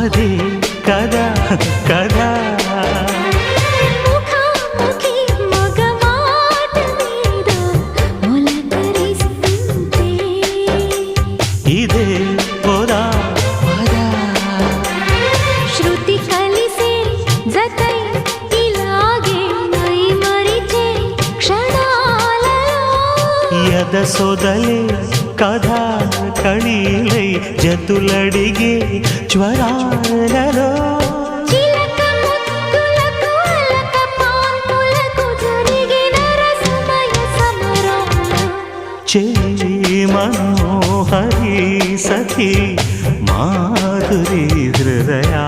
అదే కదా కదా? ముద్దులకు అలక పాన్పులకు జరిగిన రసమయ సమరాలు చే మనోహరి సఖి మాధురి హృదయా